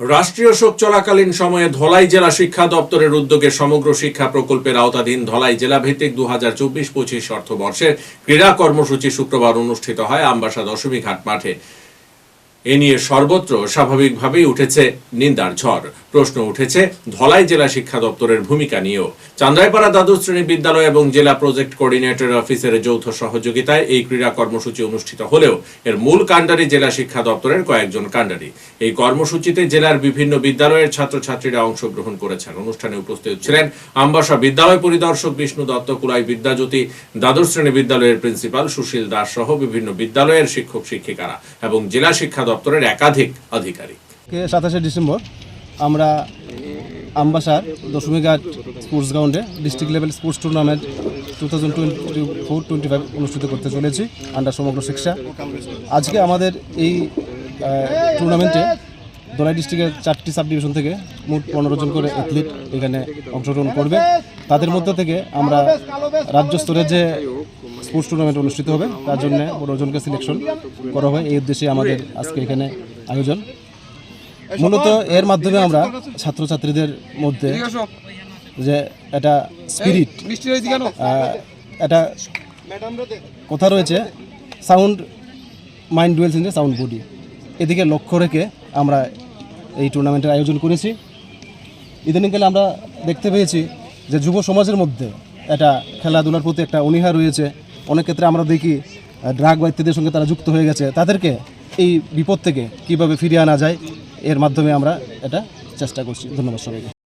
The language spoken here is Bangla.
রাষ্ট্রীয় শোক চলাকালীন সময়ে ধলাই জেলা শিক্ষা দপ্তরের উদ্যোগে সমগ্র শিক্ষা প্রকল্পের আওতাধীন ধলাই জেলা ভিত্তিক দু হাজার চব্বিশ পঁচিশ অর্থবর্ষের ক্রীড়া কর্মসূচি শুক্রবার অনুষ্ঠিত হয় আমবাসা দশমী ঘাট মাঠে। এ নিয়ে সর্বত্র স্বাভাবিকভাবেই উঠেছে নিন্দার ঝড়। প্রশ্ন উঠেছে, ধলাই জেলা শিক্ষা দপ্তরের ভূমিকা নিয়েও। চান্দাইপাড়া দ্বাদশ শ্রেণি বিদ্যালয় এবং জেলা প্রজেক্ট কোঅর্ডিনেটর অফিসের যৌথ সহযোগিতায় এই ক্রীড়া কর্মসূচি অনুষ্ঠিত হলেও এর মূল কাণ্ডারি জেলা শিক্ষা দপ্তরের কয়েকজন কাণ্ডারি। এই কর্মসূচিতে জেলার বিভিন্ন বিদ্যালয়ের ছাত্রছাত্রীরা অংশগ্রহণ করেছেন। অনুষ্ঠানে উপস্থিত ছিলেন আমবাসা বিদ্যালয় পরিদর্শক বিষ্ণু দত্ত, কুলাই বিদ্যাজ্যোতি, দ্বাদশ শ্রেণি বিদ্যালয়ের প্রিন্সিপাল সুশীল দাস সহ বিভিন্ন বিদ্যালয়ের শিক্ষক শিক্ষিকারা এবং জেলা শিক্ষা দপ্তরের একাধিক আধিকারিক। সাতাশে ডিসেম্বর আমরা আমবাসার দশমীঘাট স্পোর্টস গ্রাউন্ডে district level sports tournament two thousand twenty four, twenty five অনুষ্ঠিত করতে চলেছি আন্ডার সমগ্র শিক্ষা। আজকে আমাদের এই টুর্নামেন্টে দোলাই ডিস্ট্রিক্টের চারটি সাব ডিভিশন থেকে মোট পনেরো জন করে অ্যাথলিট এখানে অংশগ্রহণ করবে। তাদের মধ্যে থেকে আমরা রাজ্য স্তরে যে স্পোর্টস টুর্নামেন্ট অনুষ্ঠিত হবে, তার জন্য পনেরো জনকে সিলেকশন করা হয়। এই উদ্দেশ্যে আমাদের আজকে এখানে আয়োজন। মূলত এর মাধ্যমে আমরা ছাত্রছাত্রীদের মধ্যে যে একটা স্পিরিট একটা কথা রয়েছে sound mind dwells in sound body এদিকে লক্ষ্য রেখে আমরা এই টুর্নামেন্টের আয়োজন করেছি। ইদানিংকালে আমরা দেখতে পেয়েছি যে যুব সমাজের মধ্যে একটা খেলাধুলার প্রতি একটা অনীহা রয়েছে। অনেক ক্ষেত্রে আমরা দেখি ড্রাগ বা ইত্যাদির সঙ্গে তারা যুক্ত হয়ে গেছে। তাদেরকে এই বিপদ থেকে কীভাবে ফিরিয়ে আনা যায়? এর মাধ্যমে আমরা এটা চেষ্টা করছি। ধন্যবাদ সবাইকে।